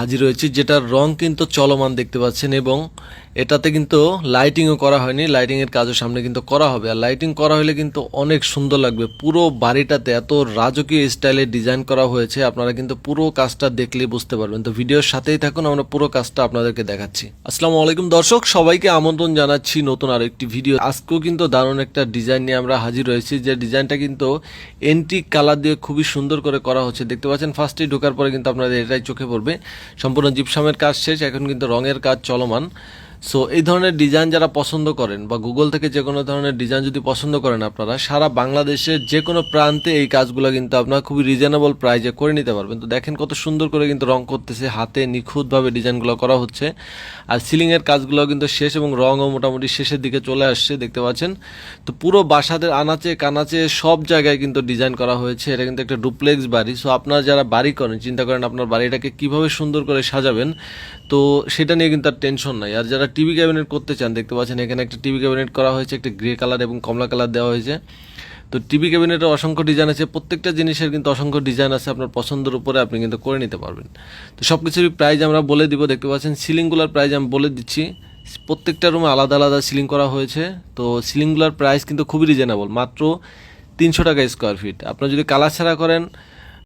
হাজির হয়েছি, যেটার রং কিন্তু চলমান দেখতে পাচ্ছেন এবং এটাতে কিন্তু লাইটিংও করা হয়নি লাইটিং এর কাজও সামনে কিন্তু করা হবে। আর লাইটিং করা হলে কিন্তু অনেক সুন্দর লাগবে। পুরো বাড়িটাতে এত রাজকীয় স্টাইলে ডিজাইন করা হয়েছে, আপনারা কিন্তু পুরো কাজটা দেখলে বুঝতে পারবেন। তো ভিডিওর সাথেই থাকুন, আমরা পুরো কাজটা আপনাদেরকে দেখাচ্ছি। আসসালামু আলাইকুম দর্শক, সবাইকে আমন্ত্রণ জানাচ্ছি নতুন আর একটি ভিডিও আজকেও কিন্তু দারুণ একটা ডিজাইন নিয়ে আমরা হাজির হয়েছি, যে ডিজাইনটা কিন্তু এন্টিক কালার দিয়ে খুবই সুন্দর করে করা হচ্ছে। দেখতে পাচ্ছেন ফার্স্টেই ঢোকার পরে কিন্তু আপনাদের এটাই চোখে পড়বে। সম্পূর্ণ জিপসামের কাজ শেষ এখন কিন্তু রঙের কাজ চলমান। সো এই ধরনের ডিজাইন যারা পছন্দ করেন বা গুগল থেকে যে কোনো ধরনের ডিজাইন যদি পছন্দ করেন আপনারা, সারা বাংলাদেশের যে কোনো প্রান্তে এই কাজগুলো কিন্তু আপনারা খুবই রিজনেবল প্রাইজে করে নিতে পারবেন। তো দেখেন কত সুন্দর করে কিন্তু রং করতেছে, হাতে নিখুঁতভাবে ডিজাইনগুলো করা হচ্ছে। আর সিলিংয়ের কাজগুলো কিন্তু শেষ এবং রঙও মোটামুটি শেষের দিকে চলে আসছে, দেখতে পাচ্ছেন। তো পুরো বাসাদের আনাচে কানাচে সব জায়গায় কিন্তু ডিজাইন করা হয়েছে। এটা কিন্তু একটা ডুপ্লেক্স বাড়ি। সো আপনারা যারা বাড়ি করেন, চিন্তা করেন আপনার বাড়িটাকে কীভাবে সুন্দর করে সাজাবেন, তো সেটা নিয়ে কিন্তু আর টেনশন নাই। আর যারা টিভি ক্যাবিনেট করতে চান, দেখতে পাচ্ছেন এখানে একটা টিভি ক্যাবিনেট করা হয়েছে, একটা গ্রে কালার এবং কমলা কালার দেওয়া হয়েছে। তো টিভি ক্যাবিনেটের অসংখ্য ডিজাইন আছে, প্রত্যেকটা জিনিসের কিন্তু অসংখ্য ডিজাইন আছে, আপনার পছন্দের উপরে আপনি কিন্তু করে নিতে পারবেন। তো সব কিছুরই প্রাইস আমরা বলে দিব, দেখতে পাচ্ছেন সিলিংগুলোর প্রাইস আমি বলে দিচ্ছি। প্রত্যেকটা রুমে আলাদা আলাদা সিলিং করা হয়েছে, তো সিলিংগুলোর প্রাইস কিন্তু খুবই রিজনেবল মাত্র তিনশো টাকা স্কোয়ার ফিট আপনার যদি কালার ছাড়া করেন